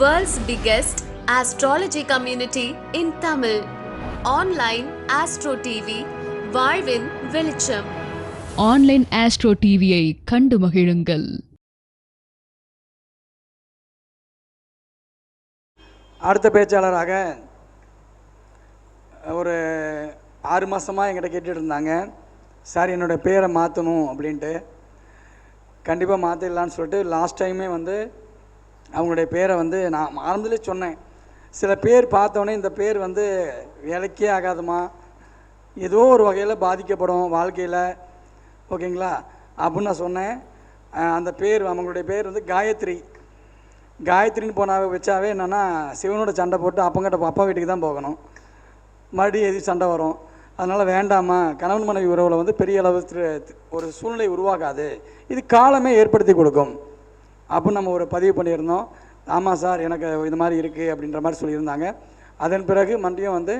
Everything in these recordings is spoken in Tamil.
World's biggest astrology community in Tamil. Online Astro TV, வாழ்வின் வெளிச்சம். ஆன்லைன் ஆஸ்ட்ரோ டிவியை கண்டு மகிழுங்கள். அடுத்த பேச்சாளராக ஒரு ஆறு மாதமாக என்கிட்ட கேட்டுட்டு இருந்தாங்க. சார் என்னோடய பேரை மாற்றணும் அப்படின்ட்டு. கண்டிப்பாக மாற்றிடலான்னு சொல்லிட்டு லாஸ்ட் டைமே வந்து அவங்களுடைய பேரை வந்து நான் ஆரம்பத்திலே சொன்னேன். சில பேர் பார்த்தோன்னே இந்த பேர் வந்து வேலைக்கே ஆகாதுமா. ஏதோ ஒரு வகையில் பாதிக்கப்படும் வாழ்க்கையில். ஓகேங்களா? அப்படின்னு நான் சொன்னேன். அந்த பேர் அவங்களுடைய பேர் வந்து காயத்ரி. காயத்ரின்னு போனாவே வச்சாவே என்னென்னா சிவனோட சண்டை போட்டு அப்பங்கிட்ட அப்பா வீட்டுக்கு தான் போகணும். மறுபடியும் எது சண்டை வரும்? அதனால் வேண்டாமா? கணவன் மனைவி உறவில் வந்து பெரிய அளவு ஒரு சூழ்நிலை உருவாகாது. இது காலமே ஏற்படுத்தி கொடுக்கும். அப்போ நம்ம ஒரு பதிவு பண்ணியிருந்தோம். ஆமாம் சார் எனக்கு இது மாதிரி இருக்குது அப்படின்ற மாதிரி சொல்லியிருந்தாங்க. அதன் பிறகு மறுபடியும் வந்து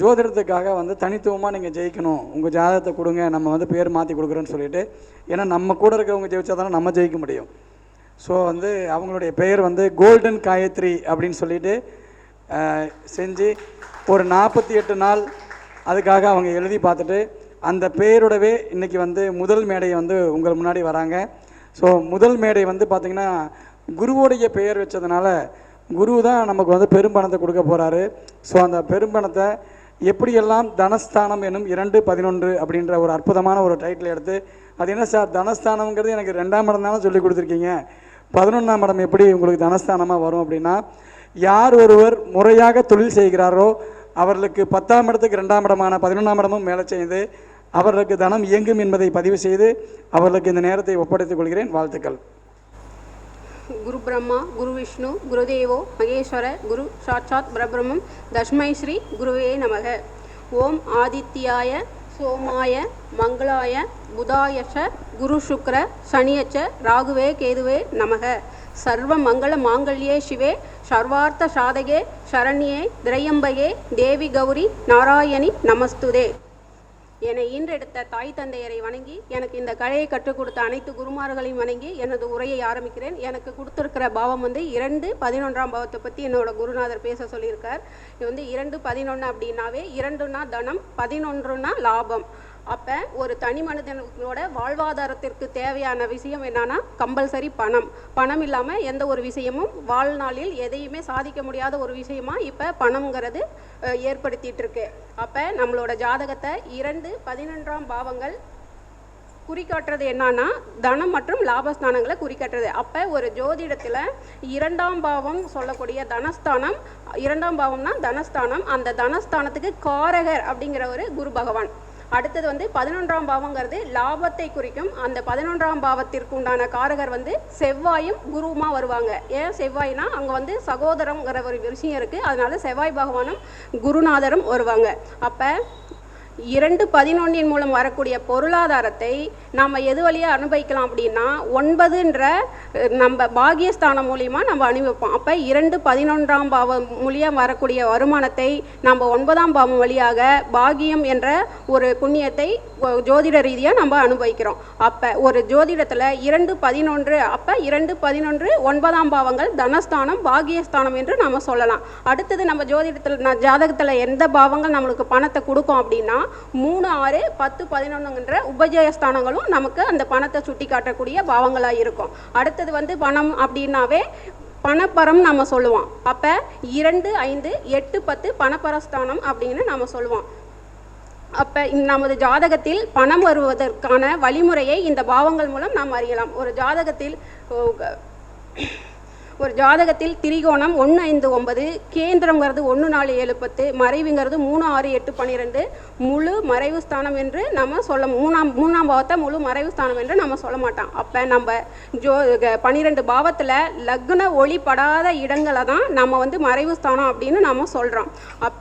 ஜோதிடத்துக்காக வந்து தனித்துவமாக நீங்கள் ஜெயிக்கணும். உங்கள் ஜாதகத்தை கொடுங்க நம்ம வந்து பேர் மாற்றி கொடுக்குறோன்னு சொல்லிட்டு. ஏன்னா நம்ம கூட இருக்கிறவங்க ஜெயிச்சா தானே நம்ம ஜெயிக்க முடியும். ஸோ வந்து அவங்களுடைய பெயர் வந்து கோல்டன் காயத்ரி அப்படின்னு சொல்லிட்டு செஞ்சு ஒரு நாற்பத்தி எட்டு நாள் அதுக்காக அவங்க எழுதி பார்த்துட்டு அந்த பெயரோடவே இன்றைக்கி வந்து முதல் மேடையை வந்து உங்கள் முன்னாடி வராங்க. ஸோ முதல் மேடை வந்து பார்த்திங்கன்னா குருவோடைய பெயர் வச்சதுனால குரு தான் நமக்கு வந்து பெரும்பணத்தை கொடுக்க போகிறாரு ஸோ அந்த பெரும்பணத்தை எப்படியெல்லாம் தனஸ்தானம் எனும் இரண்டு பதினொன்று அப்படின்ற ஒரு அற்புதமான ஒரு டைட்டில் எடுத்து அது என்ன சார் தனஸ்தானம்ங்கிறது எனக்கு ரெண்டாம் இடம் தானே சொல்லி கொடுத்துருக்கீங்க. பதினொன்றாம் இடம் எப்படி உங்களுக்கு தனஸ்தானமாக வரும் அப்படின்னா யார் ஒருவர் முறையாக தொழில் செய்கிறாரோ அவர்களுக்கு பத்தாம் இடத்துக்கு ரெண்டாம் இடமான பதினொன்றாம் இடமும் மேலே செய்து அவர்களுக்கு தனம் இயங்கும் என்பதை பதிவு செய்து அவர்களுக்கு இந்த நேரத்தை ஒப்படைத்துக் கொள்கிறேன். வாழ்த்துக்கள். குரு பிரம்மா குரு விஷ்ணு குருதேவோ மகேஸ்வர குரு சாட்சாத் பிரபிரமம் தஷ்மை ஸ்ரீ குருவே நமக. ஓம் ஆதித்யாய சோமாய மங்களாய புதாயஷ குரு சுக்ர சனியச்ச ராகுவே கேதுவே நமக. சர்வ மங்கள மாங்கல்யே சிவே சர்வார்த்த சாதகே சரண்யே திரையம்பகே தேவி கௌரி நாராயணி நமஸ்துதே. என்னை ஈன்றெடுத்த தாய் தந்தையரை வணங்கி எனக்கு இந்த கலையை கற்றுக் கொடுத்த அனைத்து குருமார்களையும் வணங்கி எனது உரையை ஆரம்பிக்கிறேன். எனக்கு கொடுத்துருக்கிற பாவம் வந்து இரண்டு பதினொன்றாம் பாவத்தை பற்றி என்னோட குருநாதர் பேச சொல்லியிருக்கார். இது வந்து இரண்டு பதினொன்று அப்படின்னாவே இரண்டுன்னா தனம் பதினொன்றுன்னா லாபம். அப்போ ஒரு தனி மனிதனோட வாழ்வாதாரத்திற்கு தேவையான விஷயம் என்னன்னா கம்பல்சரி பணம். பணம் இல்லாமல் எந்த ஒரு விஷயமும் வாழ்நாளில் எதையுமே சாதிக்க முடியாத ஒரு விஷயமா இப்போ பணம்ங்கிறது அஹ், ஏற்படுத்திட்டு இருக்கு அப்போ நம்மளோட ஜாதகத்தை இரண்டு பதினொன்றாம் பாவங்கள் குறிக்காட்டுறது என்னன்னா தனம் மற்றும் லாபஸ்தானங்களை குறிக்காட்டுறது. அப்போ ஒரு ஜோதிடத்தில் இரண்டாம் பாவம் சொல்லக்கூடிய தனஸ்தானம் இரண்டாம் பாவம்னா தனஸ்தானம். அந்த தனஸ்தானத்துக்கு காரகர் அப்படிங்கிற ஒரு குரு பகவான். அடுத்தது வந்து பதினொன்றாம் பாவங்கிறது லாபத்தை குறிக்கும். அந்த பதினொன்றாம் பாவத்திற்கு உண்டான காரகர் வந்து செவ்வாயும் குருவுமா வருவாங்க. ஏன் செவ்வாய்னா அங்கே வந்து சகோதரங்கிற ஒரு விஷயம் இருக்குது அதனால செவ்வாய் பகவானும் குருநாதரும் வருவாங்க. அப்போ இரண்டு பதினொன்றின் மூலம் வரக்கூடிய பொருளாதாரத்தை நாம் எது வழியாக அனுபவிக்கலாம் அப்படின்னா ஒன்பதுன்ற நம்ம பாகியஸ்தானம் மூலியமாக நம்ம அனுபவிப்போம். அப்போ இரண்டு பதினொன்றாம் பாவம் மூலியம் வரக்கூடிய வருமானத்தை நம்ம ஒன்பதாம் பாவம் வழியாக பாகியம் என்ற ஒரு புண்ணியத்தை ஜோதிட ரீதியாக நம்ம அனுபவிக்கிறோம். அப்போ ஒரு ஜோதிடத்தில் இரண்டு பதினொன்று அப்போ இரண்டு பதினொன்று ஒன்பதாம் பாவங்கள் தனஸ்தானம் பாகியஸ்தானம் என்று நம்ம சொல்லலாம். அடுத்தது நம்ம ஜோதிடத்தில் நான் ஜாதகத்தில் எந்த பாவங்கள் நம்மளுக்கு பணத்தை கொடுக்கும் அப்படின்னா மூணு ஆறு பத்து பதினொன்றுங்கிற உபஜயஸ்தானங்களும் நமக்கு அந்த பணத்தை சுட்டி காட்டக்கூடிய பாவங்களாக இருக்கும். அடுத்தது வந்து பணம் அப்படின்னாவே பணப்பரம் நம்ம சொல்லுவோம். அப்போ இரண்டு ஐந்து எட்டு பத்து பணப்பரஸ்தானம் அப்படின்னு நம்ம சொல்லுவோம். அப்போ நமது ஜாதகத்தில் பணம் வருவதற்கான வழிமுறையை இந்த பாவங்கள் மூலம் நாம் அறியலாம். ஒரு ஜாதகத்தில் ஒரு ஜாதகத்தில் திரிகோணம் ஒன்று ஐந்து ஒன்பது கேந்திரங்கிறது ஒன்று நாலு ஏழு பத்து மறைவுங்கிறது மூணு ஆறு எட்டு பன்னிரெண்டு முழு மறைவு ஸ்தானம் என்று நம்ம சொல்ல மூணாம் மூணாம் பாவத்தை முழு மறைவு ஸ்தானம் என்று நம்ம சொல்ல மாட்டோம். அப்போ நம்ம ஜோ க- பன்னிரெண்டு பாவத்தில் லக்ன ஒளிப்படாத இடங்களை தான் நம்ம வந்து மறைவு ஸ்தானம் அப்படின்னு நம்ம சொல்கிறோம் அப்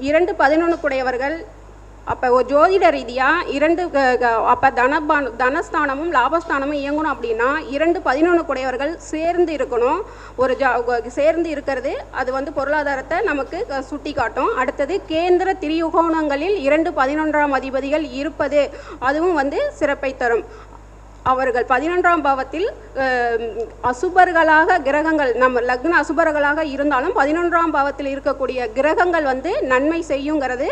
இரண்டு பதினொன்றுக்குடையவர்கள் அப்போ ஒரு ஜோதிட ரீதியாக இரண்டு அப்போ தனபான் தனஸ்தானமும் லாபஸ்தானமும் இயங்கணும் அப்படின்னா இரண்டு பதினொன்று குடையவர்கள் சேர்ந்து இருக்கணும். ஒரு ஜா சேர்ந்து இருக்கிறது அது வந்து பொருளாதாரத்தை நமக்கு சுட்டி காட்டும் அடுத்தது கேந்திர திரியுகோணங்களில் இரண்டு பதினொன்றாம் அதிபதிகள் இருப்பது அதுவும் வந்து சிறப்பை தரும். அவர்கள் பதினொன்றாம் பாவத்தில் அசுபர்களாக கிரகங்கள் நம்ம லக்ன அசுபர்களாக இருந்தாலும் பதினொன்றாம் பாவத்தில் இருக்கக்கூடிய கிரகங்கள் வந்து நன்மை செய்யுங்கிறது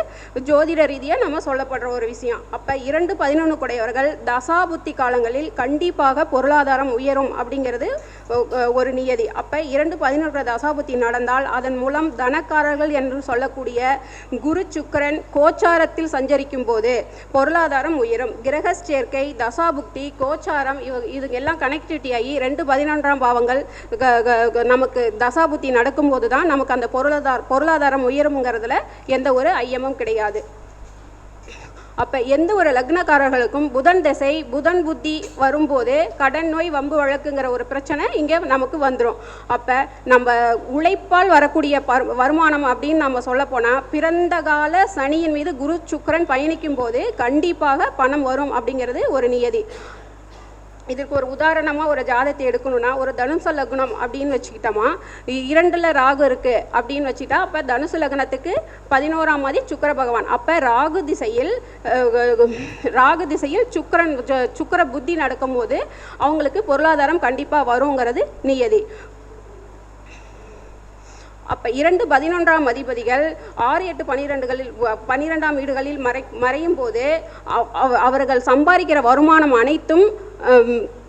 ஜோதிட ரீதியாக நம்ம சொல்லப்படுற ஒரு விஷயம். அப்போ இரண்டு பதினொன்று குடையவர்கள் தசாபுத்தி காலங்களில் கண்டிப்பாக பொருளாதாரம் உயரும் அப்படிங்கிறது ஒரு நியதி. அப்போ இரண்டு பதினொன்று தசாபுத்தி நடந்தால் அதன் மூலம் தனக்காரர்கள் என்று சொல்லக்கூடிய குரு சுக்கிரன் கோச்சாரத்தில் சஞ்சரிக்கும் போது பொருளாதாரம் உயரும். கிரக சேர்க்கை தசாபுக்தி கோச்சாரம் இவ இது எல்லாம் கனெக்டிவிட்டி ஆகி ரெண்டு பதினொன்றாம் பாவங்கள் க- க- நமக்கு தசாபுத்தி நடக்கும்போது தான் நமக்கு அந்த பொருளாதார பொருளாதாரம் உயருங்கிறதுல எந்த ஒரு ஐயமும் கிடையாது. அப்போ எந்த ஒரு லக்னக்காரர்களுக்கும் புதன் திசை புதன் புத்தி வரும்போது கடன் நோய் வம்பு வழக்குங்கிற ஒரு பிரச்சனை இங்கே நமக்கு வந்துடும் அப்போ நம்ம உழைப்பால் வரக்கூடிய வருமானம் அப்படின்னு நம்ம சொல்ல போனால் பிறந்த கால சனியின் மீது குரு சுக்கரன் பயணிக்கும் போது கண்டிப்பாக பணம் வரும் அப்படிங்கிறது ஒரு நியதி. இதுக்கு ஒரு உதாரணமாக ஒரு ஜாதத்தை எடுக்கணும்னா ஒரு தனுசு லக்னம் அப்படின்னு வச்சுக்கிட்டோமா இரண்டில் ராகு இருக்குது அப்படின்னு வச்சுக்கிட்டா அப்போ தனுசு லக்னத்துக்கு பதினோராம் மாதி சுக்கிர பகவான். அப்போ ராகு திசையில் ராகு திசையில் சுக்கிரன் சுக்கர சுக்கிர புத்தி நடக்கும்போது அவங்களுக்கு பொருளாதாரம் கண்டிப்பாக வருங்கிறது நியதி. அப்போ இரண்டு பதினொன்றாம் அதிபதிகள் ஆறு எட்டு பன்னிரெண்டுகளில் பன்னிரெண்டாம் வீடுகளில் மறை மறையும் போது அவ- அவர்கள் சம்பாதிக்கிற வருமானம் அனைத்தும்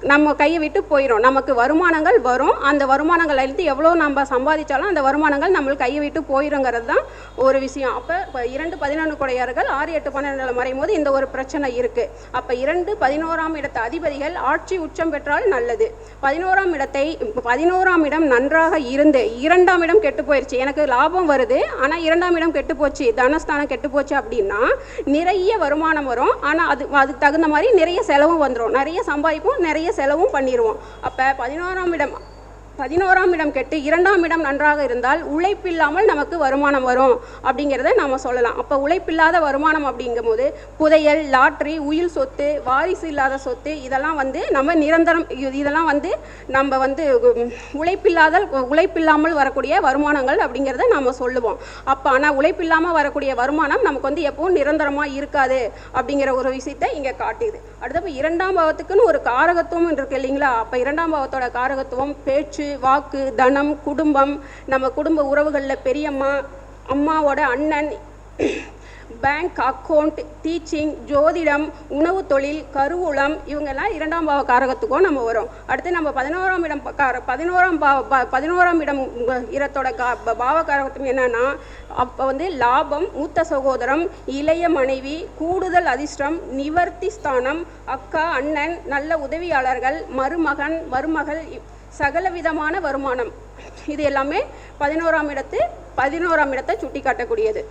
நம்ம கையை விட்டு போயிடும் நமக்கு வருமானங்கள் வரும். அந்த வருமானங்கள் இருந்து எவ்வளோ நம்ம சம்பாதிச்சாலும் அந்த வருமானங்கள் நம்மளுக்கு கையை விட்டு போயிருங்கிறது தான் ஒரு விஷயம். அப்போ இப்போ இரண்டு பதினொன்று குடையார்கள் ஆறு எட்டு பன்னெண்டில் மறையும் போது இந்த ஒரு பிரச்சனை இருக்குது அப்போ இரண்டு பதினோராம் இடத்த அதிபதிகள் ஆட்சி உச்சம் பெற்றால் நல்லது. பதினோராம் இடத்தை பதினோராம் இடம் நன்றாக இருந்து இரண்டாம் இடம் கெட்டு போயிடுச்சு எனக்கு லாபம் வருது ஆனால் இரண்டாம் இடம் கெட்டு போச்சு தனஸ்தானம் கெட்டு போச்சு அப்படின்னா நிறைய வருமானம் வரும். ஆனால் அது அதுக்கு தகுந்த மாதிரி நிறைய செலவும் வந்துடும் நிறைய சம்பாதிப்போம் நிறைய செலவும் பண்ணிடுவோம் அப்போ பதினோராம் இடம் பதினோராம் இடம் கெட்டு இரண்டாம் இடம் நன்றாக இருந்தால் உழைப்பில்லாமல் நமக்கு வருமானம் வரும் அப்படிங்கிறத நாம் சொல்லலாம். அப்போ உழைப்பில்லாத வருமானம் அப்படிங்கும்போது புதையல் லாட்ரி உயில் சொத்து வாரிசு இல்லாத சொத்து இதெல்லாம் வந்து நம்ம நிரந்தரம் இதெல்லாம் வந்து நம்ம வந்து உழைப்பில்லாத உழைப்பில்லாமல் வரக்கூடிய வருமானங்கள் அப்படிங்கிறத நாம் சொல்லுவோம். அப்போ ஆனால் உழைப்பில்லாமல் வரக்கூடிய வருமானம் நமக்கு வந்து எப்பவும் நிரந்தரமாக இருக்காது அப்படிங்கிற ஒரு விஷயத்தை இங்கே காட்டுது. அடுத்தப்போ இரண்டாம் பாவத்துக்குன்னு ஒரு காரகத்துவம் இருக்கு இல்லைங்களா? அப்போ இரண்டாம் பாவத்தோட காரகத்துவம் பேச்சு வாக்கு தனம் குடும்பம். நம்ம குடும்ப உறவுகளில் பெரியம்மா அம்மாவோட அண்ணன் பேங்க் அக்கௌண்ட் டீச்சிங் ஜோதிடம் உணவு தொழில் கருவூலம் இவங்கெல்லாம் இரண்டாம் பாவ காரகத்துக்கும் நம்ம வரும். அடுத்து நம்ம பதினோராம் இடம் கார பதினோராம் பாவ பதினோராம் இடம் இடத்தோட கா ப- பாவ காரகத்தும் என்னன்னா அப்போ வந்து லாபம் மூத்த சகோதரம் இளைய மனைவி கூடுதல் அதிர்ஷ்டம் நிவர்த்தி ஸ்தானம் அக்கா அண்ணன் நல்ல உதவியாளர்கள் மருமகன் மருமகள் சகல சகலவிதமான வருமானம். இது எல்லாமே பதினோராம் இடத்து பதினோராம் இடத்தை சுட்டி காட்டக்கூடியது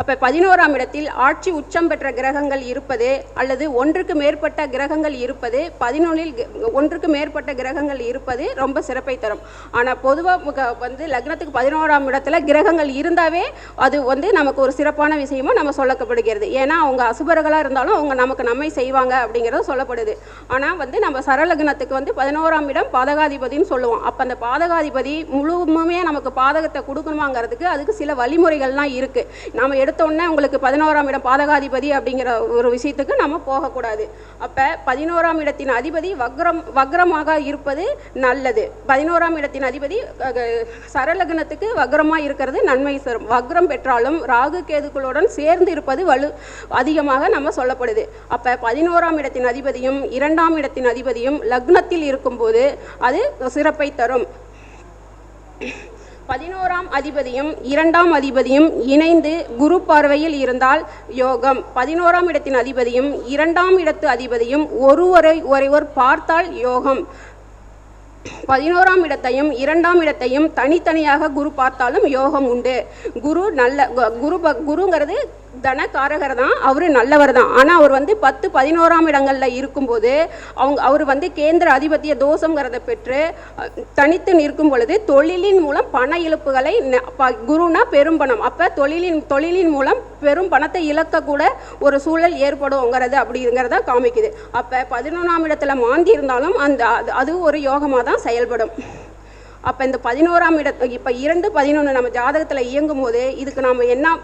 அப்போ பதினோராம் இடத்தில் ஆட்சி உச்சம் பெற்ற கிரகங்கள் இருப்பது அல்லது ஒன்றுக்கு மேற்பட்ட கிரகங்கள் இருப்பது பதினொன்றில் ஒன்றுக்கு மேற்பட்ட கிரகங்கள் இருப்பது ரொம்ப சிறப்பை தரும். ஆனால் பொதுவாக வந்து லக்னத்துக்கு பதினோராம் இடத்துல கிரகங்கள் இருந்தாவே அது வந்து நமக்கு ஒரு சிறப்பான விஷயமா நம்ம சொல்லப்படுகிறது ஏன்னா அவங்க அசுபர்களாக இருந்தாலும் அவங்க நமக்கு நம்மை செய்வாங்க அப்படிங்கிறது சொல்லப்படுது. ஆனால் வந்து நம்ம சரலக்னத்துக்கு வந்து பதினோராம் இடம் பாதகாதிபதின்னு சொல்லுவோம். அப்போ அந்த பாதகாதிபதி முழுமுமே நமக்கு பாதகத்தை கொடுக்கணுமாங்கிறதுக்கு அதுக்கு சில வழிமுறைகள்லாம் இருக்குது நம்ம எடுத்தோடனே உங்களுக்கு பதினோராம் இடம் பாதகாதிபதி அப்படிங்கிற ஒரு விஷயத்துக்கு நம்ம போகக்கூடாது. அப்போ பதினோராம் இடத்தின் அதிபதி வக்ரம் வக்ரமாக இருப்பது நல்லது. பதினோராம் இடத்தின் அதிபதி சரலக்னத்துக்கு வக்ரமாக இருக்கிறது நன்மை தரும் வக்ரம் பெற்றாலும் ராகு கேதுக்களுடன் சேர்ந்து இருப்பது வலு அதிகமாக நம்ம சொல்லப்படுது. அப்போ பதினோராம் இடத்தின் அதிபதியும் இரண்டாம் இடத்தின் அதிபதியும் லக்னத்தில் இருக்கும்போது அது சிறப்பை தரும். பதினோராம் அதிபதியும் இரண்டாம் அதிபதியும் இணைந்து குரு பார்வையில் இருந்தால் யோகம். பதினோராம் இடத்தின் அதிபதியும் இரண்டாம் இடத்து அதிபதியும் ஒருவரை ஒருவர் பார்த்தால் யோகம். பதினோராம் இடத்தையும் இரண்டாம் இடத்தையும் தனித்தனியாக குரு பார்த்தாலும் யோகம் உண்டு. குரு நல்ல குரு ப- குருங்கிறது தனக்காரகர் தான் அவர் நல்லவர் தான் ஆனால் அவர் வந்து பத்து பதினோராம் இடங்களில் இருக்கும்போது அவங்க அவர் வந்து கேந்திர அதிபத்திய தோஷங்கிறத பெற்று தனித்து நிற்கும் பொழுது தொழிலின் மூலம் பண இழப்புகளை ப- குருனா பெரும் பணம். அப்போ தொழிலின் தொழிலின் மூலம் பெரும் பணத்தை இழக்கக்கூட ஒரு சூழல் ஏற்படுங்கிறது அப்படிங்கிறத காமிக்குது. அப்போ பதினொன்றாம் இடத்துல மாந்தி இருந்தாலும் அந்த அது- அது ஒரு யோகமாக தான் செயல்படும். அப்போ இந்த பதினோராம் இட இப்போ இரண்டு பதினொன்று நம்ம ஜாதகத்தில் இயங்கும் போது இதுக்கு நாம் என்ன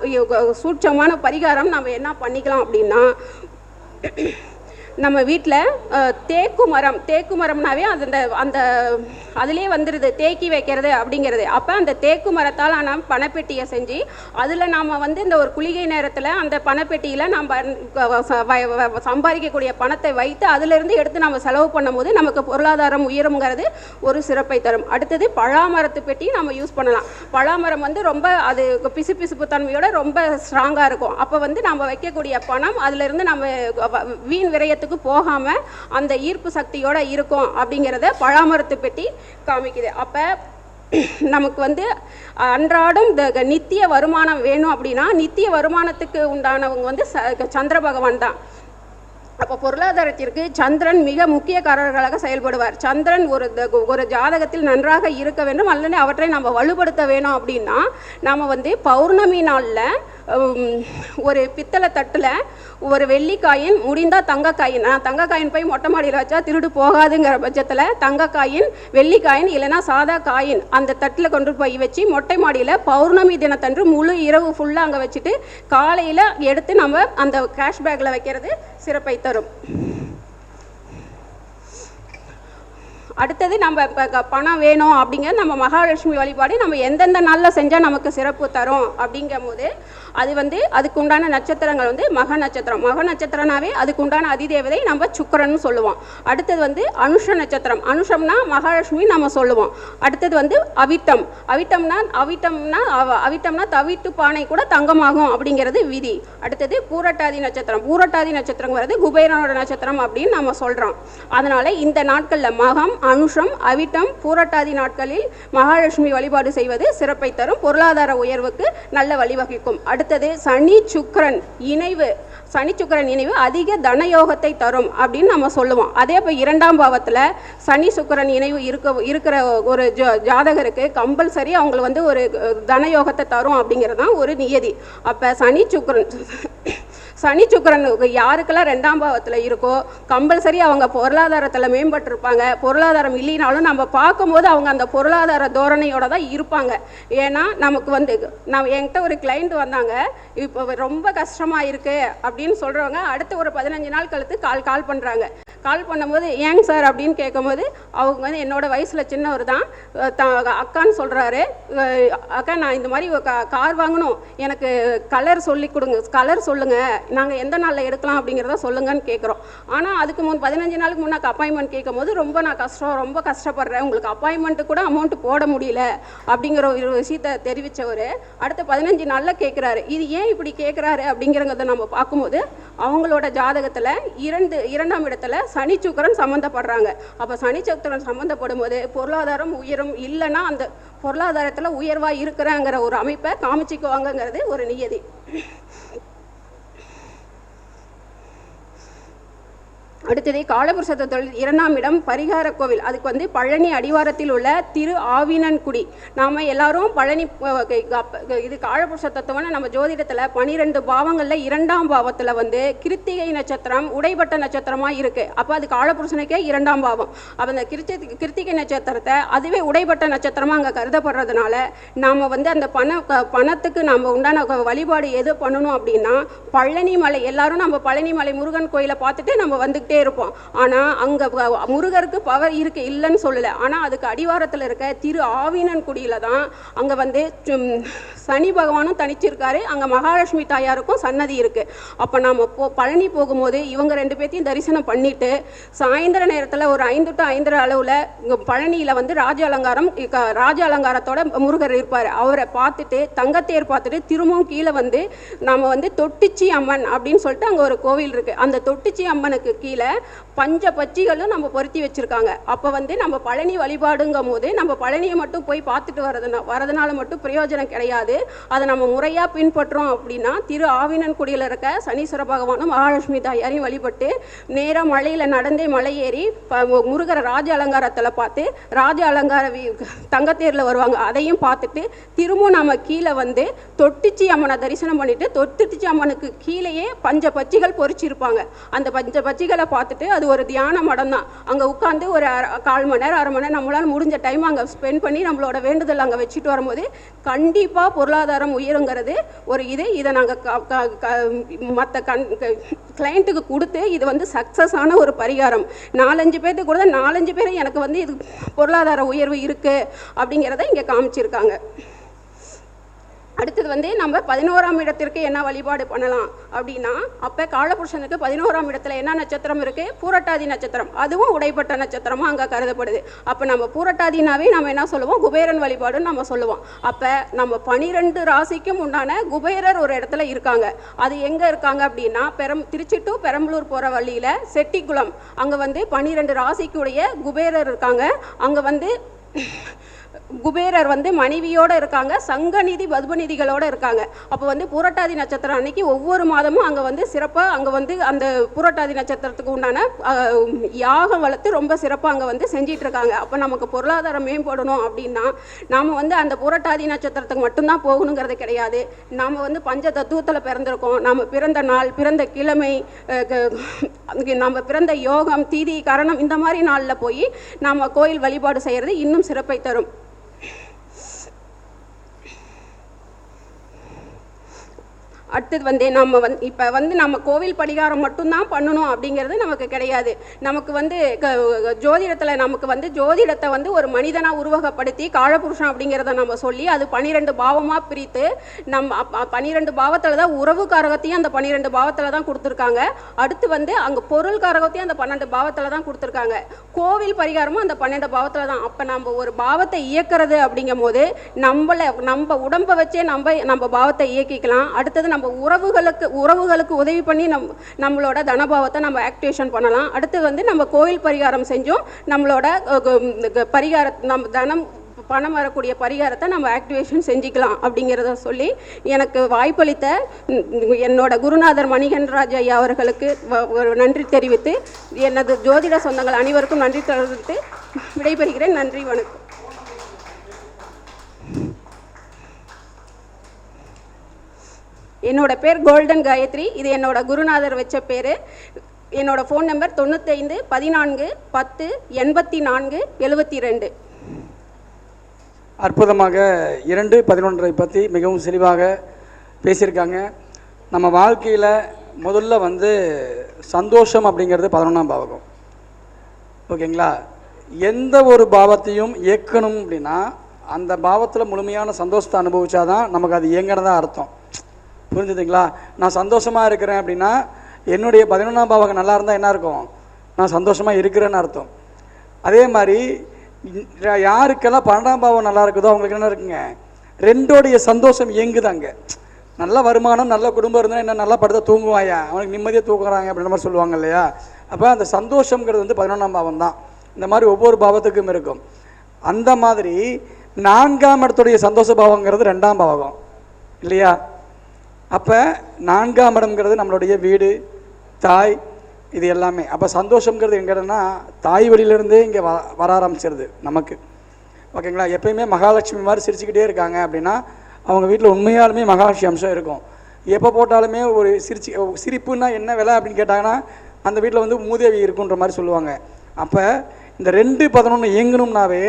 சூட்சமான பரிகாரம் நம்ம என்ன பண்ணிக்கலாம் அப்படின்னா நம்ம வீட்டில் தேக்கு மரம் தேக்கு மரம்னாவே அது அந்த அந்த அதுலேயே வந்துடுது தேக்கி வைக்கிறது அப்படிங்கிறது. அப்போ அந்த தேக்கு மரத்தால் நாம் பணப்பெட்டியை செஞ்சு அதில் நாம் வந்து இந்த ஒரு குளிகை நேரத்தில் அந்த பணப்பெட்டியில் நம்ம வ- சம்பாதிக்கக்கூடிய பணத்தை வைத்து அதிலிருந்து எடுத்து நம்ம செலவு பண்ணும்போது நமக்கு பொருளாதாரம் உயருங்கிறது ஒரு சிறப்பை தரும். அடுத்தது பழாமரத்து பெட்டி நம்ம யூஸ் பண்ணலாம். பழாமரம் வந்து ரொம்ப அது பிசு பிசுப்பு தன்மையோட ரொம்ப ஸ்ட்ராங்காக இருக்கும். அப்போ வந்து நம்ம வைக்கக்கூடிய பணம் அதிலிருந்து நம்ம வ- வீண் விரயத்துக்கு போகாமல் அந்த ஈர்ப்பு சக்தியோட இருக்கும் அப்படிங்கிறத பழாமரத்து பெட்டி காமிக்குது. அப்போ நமக்கு வந்து அன்றாடம் இந்த க- நித்திய வருமானம் வேணும் அப்படின்னா நித்திய வருமானத்துக்கு உண்டானவங்க வந்து ச சந்திர பகவான் தான். அப்போ பொருளாதாரத்திற்கு சந்திரன் மிக முக்கியக்காரர்களாக செயல்படுவார். சந்திரன் ஒரு ஒரு ஜாதகத்தில் நன்றாக இருக்க வேண்டும். அல்லது அவற்றை நம்ம வலுப்படுத்த வேணும் அப்படின்னா நாம் வந்து பௌர்ணமி நாளில் ஒரு பித்தளை தட்டில் ஒரு வெள்ளிக்காயின் முடிந்தால் தங்கக்காயின். நான் தங்கக்காயின் போய் மொட்டை மாடியில் வச்சா திருடு போகாதுங்கிற பட்சத்தில் தங்கக்காயின் வெள்ளிக்காயின் இல்லைன்னா சாதா காயின் அந்த தட்டில் கொண்டு போய் வச்சு மொட்டை மாடியில் பௌர்ணமி தினத்தன்று முழு இரவு ஃபுல்லாக அங்கே வச்சுட்டு காலையில் எடுத்து நம்ம அந்த கேஷ் பேக்கில் வைக்கிறது சிறப்பை தரும். அடுத்தது நம்ம இப்போ பணம் வேணும் அப்படிங்கிற நம்ம மகாலட்சுமி வழிபாடு நம்ம எந்தெந்த நாளில் செஞ்சால் நமக்கு சிறப்பு தரும் அப்படிங்கும் போது அது வந்து அதுக்கு உண்டான நட்சத்திரங்கள் வந்து மக நட்சத்திரம். மக நட்சத்திரனாவே அதுக்கு உண்டான அதிதேவதை நம்ம சுக்கிரன்னு சொல்லுவோம் அடுத்தது வந்து அனுஷ நட்சத்திரம். அனுஷம்னா மகாலட்சுமி நம்ம சொல்லுவோம். அடுத்தது வந்து அவிட்டம். அவிட்டம்னா அவிட்டம்னா அவ- அவிட்டம்னா தவிட்டு பானை கூட தங்கமாகும் அப்படிங்கிறது விதி. அடுத்தது பூரட்டாதி நட்சத்திரம். பூரட்டாதி நட்சத்திரம் குபேரனோட நட்சத்திரம் அப்படின்னு நம்ம சொல்கிறோம் அதனால இந்த நாட்களில் மகம் அனுஷம் அவிட்டம் பூரட்டாதி நாட்களில் மகாலட்சுமி வழிபாடு செய்வது சிறப்பை தரும். பொருளாதார உயர்வுக்கு நல்ல வழிவகுக்கும். அடுத்தது சனி சுக்கிரன் இணைவு. சனி சுக்கிரன் இணைவு அதிக தனயோகத்தை தரும் அப்படின்னு நம்ம சொல்லுவோம். அதே இப்போ இரண்டாம் பாவத்தில் சனி சுக்கிரன் இணைவு இருக்க இருக்கிற ஒரு ஜா ஜாதகருக்கு கம்பல்சரி அவங்களுக்கு வந்து ஒரு தனயோகத்தை தரும் அப்படிங்கிறது தான் ஒரு நியதி. அப்போ சனி சுக்கரன் சனி சுக்கரன் யாருக்கெல்லாம் ரெண்டாம் பாவத்தில் இருக்கோ கம்பல்சரி அவங்க பொருளாதாரத்தில் மேம்பட்டிருப்பாங்க. பொருளாதாரம் இல்லைனாலும் நம்ம பார்க்கும்போது அவங்க அந்த பொருளாதார தோரணையோட தான் இருப்பாங்க. ஏன்னா நமக்கு வந்து நான் என்கிட்ட ஒரு கிளைண்ட் வந்தாங்க இப்போ ரொம்ப கஷ்டமாக இருக்குது அப்படின்னு சொல்கிறவங்க அடுத்து ஒரு பதினஞ்சு நாள் கழித்து கால் கால் பண்ணுறாங்க கால் பண்ணும்போது ஏங்க சார் அப்படின்னு கேட்கும்போது அவங்க வந்து என்னோட வயசில் சின்னவர் தான் த- அக்கான்னு சொல்கிறாரு அக்கா நான் இந்த மாதிரி கார் வாங்கணும். எனக்கு கலர் சொல்லி கொடுங்க கலர் சொல்லுங்கள் நாங்கள் எந்த நாளில் எடுக்கலாம் அப்படிங்கிறத சொல்லுங்கன்னு கேட்குறோம் ஆனால் அதுக்கு முன் பதினஞ்சு நாளுக்கு முன்னாடி அப்பாயின்மெண்ட் கேட்கும்போது ரொம்ப நான் கஷ்டம் ரொம்ப கஷ்டப்படுறேன். உங்களுக்கு அப்பாயின்மெண்ட்டு கூட அமௌண்ட் போட முடியல அப்படிங்கிற ஒரு விஷயத்தை தெரிவித்தவர் அடுத்த பதினஞ்சு நாளில் கேட்குறாரு இது ஏன் இப்படி கேட்குறாரு அப்படிங்கிறத நம்ம பார்க்கும்போது அவங்களோட ஜாதகத்தில் இரண்டு இரண்டாம் இடத்துல சனி சுக்கிரன் சம்மந்தப்படுறாங்க அப்போ சனி சுக்கிரன் சம்மந்தப்படும் போது பொருளாதாரம் உயரும் இல்லைன்னா அந்த பொருளாதாரத்தில் உயர்வாக இருக்கிறாங்கிற ஒரு அமைப்பை காமிச்சிக்குவாங்கங்கிறது ஒரு நியதி. அடுத்தது காலபுருஷ இரண்டாம் இடம் பரிகார கோவில். அதுக்கு வந்து பழனி அடிவாரத்தில் உள்ள திரு ஆவினன்குடி நாம் எல்லாரும் பழனி இது காலபுருஷ தத்துவம்னு நம்ம ஜோதிடத்தில் பனிரெண்டு பாவங்களில் இரண்டாம் பாவத்தில் வந்து கிருத்திகை நட்சத்திரம் உடைப்பட்ட நட்சத்திரமாக இருக்குது அப்போ அது காலபுருஷனுக்கே இரண்டாம் பாவம். அப்போ அந்த கிருத்தி கிருத்திகை நட்சத்திரத்தை அதுவே உடைப்பட்ட நட்சத்திரமாக அங்கே கருதப்படுறதுனால நாம் வந்து அந்த பண பணத்துக்கு நம்ம உண்டான வழிபாடு எது பண்ணணும் அப்படின்னா பழனி மலை எல்லாரும் நம்ம பழனி மலை முருகன் கோயிலை பார்த்துட்டு நம்ம வந்து வந்துக்கிட்டே இருப்போம். ஆனால் அங்கே முருகருக்கு பவர் இருக்கு இல்லைன்னு சொல்லலை. ஆனால் அதுக்கு அடிவாரத்தில் இருக்க திரு ஆவினன்குடியில் தான் அங்கே வந்து சும், சனி பகவானும் தனிச்சிருக்காரு. அங்கே மகாலட்சுமி தாயாருக்கும் சன்னதி இருக்கு. அப்போ நம்ம போ பழனி போகும்போது இவங்க ரெண்டு பேர்த்தையும் தரிசனம் பண்ணிட்டு சாயந்தர நேரத்தில் ஒரு ஐந்து டு ஐந்தரை அளவில் இங்கே பழனியில் வந்து ராஜ அலங்காரம் ராஜ அலங்காரத்தோட முருகர் இருப்பார். அவரை பார்த்துட்டு தங்கத்தேர் பார்த்துட்டு திரும்பவும் கீழே வந்து நாம் வந்து தொட்டிச்சி அம்மன் அப்படின்னு சொல்லிட்டு அங்கே ஒரு கோவில் இருக்கு. அந்த தொட்டிச்சி அம்மனுக்கு கீழே பஞ்ச பச்சிகளும் நம்ம பொருத்தி வச்சிருக்காங்க. அப்போ வந்து நம்ம பழனி வழிபாடுங்கும் போது நம்ம பழனியை மட்டும் போய் பார்த்துட்டு வரதுனா வரதுனால மட்டும் பிரயோஜனம் கிடையாது. அதை நம்ம முறையாக பின்பற்றோம் அப்படின்னா திரு ஆவினன்குடியில் இருக்க சனீஸ்வர பகவானும் மகாலட்சுமி தாயாரையும் வழிபட்டு நேராக மலையில் நடந்தே மலை ஏறி ப- முருகரை ராஜ அலங்காரத்தில் பார்த்து ராஜ அலங்கார தங்கத்தேரில் வருவாங்க. அதையும் பார்த்துட்டு திரும்பவும் நம்ம கீழே வந்து தொட்டிச்சி அம்மனை தரிசனம் பண்ணிட்டு தொட்டிச்சி அம்மனுக்கு கீழேயே பஞ்ச பச்சிகள் பொறிச்சிருப்பாங்க. அந்த பஞ்ச பச்சிகளை பார்த்துட்டு அது ஒரு தியான மடம் தான் அங்கே உட்காந்து ஒரு கால் மணி நேரம் அரை மணி நேரம் நம்மளால் முடிஞ்ச டைம் அங்கே ஸ்பெண்ட் பண்ணி நம்மளோட வேண்டுதல் அங்கே வச்சுட்டு வரும்போது கண்டிப்பாக பொருளாதாரம் உயருங்கிறது ஒரு இது. இதை நாங்கள் மற்ற கண் கிளைண்ட்டுக்கு கொடுத்து இது வந்து சக்ஸஸான ஒரு பரிகாரம். நாலஞ்சு பேர்த்துக்கு கூட நாலஞ்சு பேர் எனக்கு வந்து இது பொருளாதார உயர்வு இருக்குது அப்படிங்கிறத இங்கே காமிச்சிருக்காங்க. அடுத்தது வந்து நம்ம பதினோராம் இடத்திற்கு என்ன வழிபாடு பண்ணலாம் அப்படின்னா அப்போ காலபுருஷனுக்கு பதினோராம் இடத்துல என்ன நட்சத்திரம் இருக்குது பூரட்டாதி நட்சத்திரம். அதுவும் உடைப்பட்ட நட்சத்திரமாக அங்கே கருதப்படுது. அப்போ நம்ம பூரட்டாதினாவே நம்ம என்ன சொல்லுவோம்? குபேரன் வழிபாடுன்னு நம்ம சொல்லுவோம். அப்போ நம்ம பனிரெண்டு ராசிக்கும் உண்டான குபேரர் ஒரு இடத்துல இருக்காங்க. அது எங்கே இருக்காங்க அப்படின்னா பெரம் திருச்சி டு பெரம்பலூர் போகிற வழியில் செட்டிக்குளம். அங்கே வந்து பனிரெண்டு ராசிக்குடைய குபேரர் இருக்காங்க. அங்கே வந்து குபேரர் வந்து மனைவியோட இருக்காங்க சங்கநிதி பத்மநிதிகளோட இருக்காங்க. அப்போ வந்து புரட்டாதி நட்சத்திரம் அன்னைக்கு ஒவ்வொரு மாதமும் அங்கே வந்து சிறப்பாக அங்கே வந்து அந்த புரட்டாதி நட்சத்திரத்துக்கு உண்டான யாகம் வளர்த்து ரொம்ப சிறப்பாக அங்கே வந்து செஞ்சிட்ருக்காங்க அப்போ நமக்கு பொருளாதாரம் மேம்படணும் அப்படின்னா நாம் வந்து அந்த புரட்டாதி நட்சத்திரத்துக்கு மட்டும்தான் போகணுங்கிறது கிடையாது. நாம் வந்து பஞ்ச தத்துவத்தில் பிறந்திருக்கோம். நம்ம பிறந்த நாள் பிறந்த கிழமை க- அங்கே நம்ம பிறந்த யோகம் தீதி கரணம் இந்த மாதிரி நாளில் போய் நம்ம கோயில் வழிபாடு செய்கிறது இன்னும் சிறப்பை தரும். அடுத்தது வந்து நம்ம வந்து இப்போ வந்து நம்ம கோவில் பரிகாரம் மட்டும்தான் பண்ணணும் அப்படிங்கிறது நமக்கு கிடையாது. நமக்கு வந்து க- ஜோதிடத்தில் நமக்கு வந்து ஜோதிடத்தை வந்து ஒரு மனிதனாக உருவகப்படுத்தி காலபுருஷன் அப்படிங்கிறத நம்ம சொல்லி அது பன்னிரெண்டு பாவமாக பிரித்து நம்ம பன்னிரெண்டு பாவத்தில் தான் உறவு காரகத்தையும் அந்த பன்னிரெண்டு பாவத்தில் தான் கொடுத்துருக்காங்க. அடுத்து வந்து அங்கே பொருள் காரகத்தையும் அந்த பன்னெண்டு பாவத்தில் தான் கொடுத்துருக்காங்க. கோவில் பரிகாரமும் அந்த பன்னெண்டு பாவத்தில் தான். அப்போ நம்ம ஒரு பாவத்தை இயக்கிறது அப்படிங்கும் போது நம்மளை நம்ம உடம்பை வச்சே நம்ம நம்ம பாவத்தை இயக்கிக்கலாம். அடுத்தது நம்ம நம்ம உறவுகளுக்கு உறவுகளுக்கு உதவி பண்ணி நம் நம்மளோட தனபாவத்தை நம்ம ஆக்டிவேஷன் பண்ணலாம். அடுத்து வந்து நம்ம கோயில் பரிகாரம் செஞ்சும். நம்மளோட க- பரிகார நம் தனம் பணம் வரக்கூடிய பரிகாரத்தை நம்ம ஆக்டிவேஷன் செஞ்சுக்கலாம் அப்படிங்கிறத சொல்லி எனக்கு வாய்ப்பளித்த என்னோட குருநாதர் மணிகன்ராஜ் ஐயா அவர்களுக்கு வ- ஒரு நன்றி தெரிவித்து எனது ஜோதிட சொந்தங்கள் அனைவருக்கும் நன்றி தெரிவித்து விடைபெறுகிறேன். நன்றி வணக்கம். என்னோட பேர் கோல்டன் காயத்ரி. இது என்னோட குருநாதர் வச்ச பேர். என்னோட ஃபோன் நம்பர் தொண்ணூத்தைந்து பதினான்கு பத்து எண்பத்தி நான்கு எழுபத்தி ரெண்டு அற்புதமாக இரண்டு பதினொன்றை பற்றி மிகவும் செளிவாக பேசியிருக்காங்க. நம்ம வாழ்க்கையில் முதல்ல வந்து சந்தோஷம் அப்படிங்கிறது பதினொன்றாம் பாவகம். ஓகேங்களா? எந்த ஒரு பாவத்தையும் இயக்கணும் அப்படின்னா அந்த பாவத்தில் முழுமையான சந்தோஷத்தை அனுபவித்தாதான் நமக்கு அது இயங்கினதாக அர்த்தம். புரிஞ்சுதுங்களா? நான் சந்தோஷமாக இருக்கிறேன் அப்படின்னா என்னுடைய பதினொன்றாம் பாவகம் நல்லா இருந்தால் என்ன இருக்கும் நான் சந்தோஷமாக இருக்கிறேன்னு அர்த்தம். அதே மாதிரி யாருக்கெல்லாம் பன்னெண்டாம் பாவம் நல்லா இருக்குதோ அவங்களுக்கு என்ன இருக்குங்க? ரெண்டோடைய சந்தோஷம் இயங்குதாங்க. நல்ல வருமானம் நல்ல குடும்பம் இருந்தால் என்ன நல்லா படுத்தா தூங்குவாயா? அவனுக்கு நிம்மதியாக தூங்குறாங்க அப்படின்ற மாதிரி சொல்லுவாங்க இல்லையா? அப்போ அந்த சந்தோஷங்கிறது வந்து பதினொன்றாம் பாவம் தான். இந்த மாதிரி ஒவ்வொரு பாவத்துக்கும் இருக்கும். அந்த மாதிரி நான்காம் இடத்துடைய சந்தோஷ பாவங்கிறது ரெண்டாம் பாவகம். இல்லையா? அப்போ நான்காம் இடம்ங்கிறது நம்மளுடைய வீடு தாய் இது எல்லாமே. அப்போ சந்தோஷங்கிறது எங்கன்னா தாய் வழியிலேருந்தே இங்கே வ வர ஆரம்பிச்சிருது நமக்கு. ஓகேங்களா? எப்பயுமே மகாலட்சுமி மாதிரி சிரிச்சுக்கிட்டே இருக்காங்க அப்படின்னா அவங்க வீட்டில் உண்மையாலுமே மகாலட்சுமி அம்சம் இருக்கும். எப்போ போட்டாலுமே ஒரு சிரிச்சு சிரிப்புன்னா என்ன விலை அப்படின்னு கேட்டாங்கன்னா அந்த வீட்டில் வந்து மூதேவி இருக்குன்ற மாதிரி சொல்லுவாங்க. அப்போ இந்த ரெண்டு பதினொன்று இயங்கணும்னாவே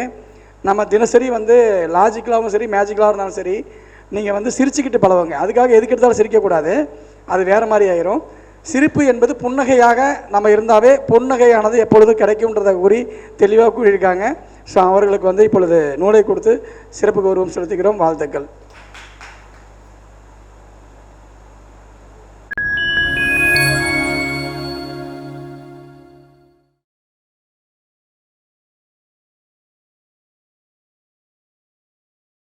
நம்ம தினசரி வந்து லாஜிக்கலாகவும் சரி மேஜிக்கலாக இருந்தாலும் சரி நீங்கள் வந்து சிரிச்சுக்கிட்டு பழகுங்க. அதுக்காக எதுக்கு எடுத்தாலும் சிரிக்கக்கூடாது. அது வேறு மாதிரி ஆயிரும். சிரிப்பு என்பது புன்னகையாக நம்ம இருந்தாவே புன்னகையானது எப்பொழுதும் கிடைக்கும்ன்றதை கூறி தெளிவாக கூறியிருக்காங்க. ஸோ அவர்களுக்கு வந்து இப்பொழுது நூலை கொடுத்து சிறப்பு கௌரவம் செலுத்துகிறோம். வாழ்த்துக்கள்.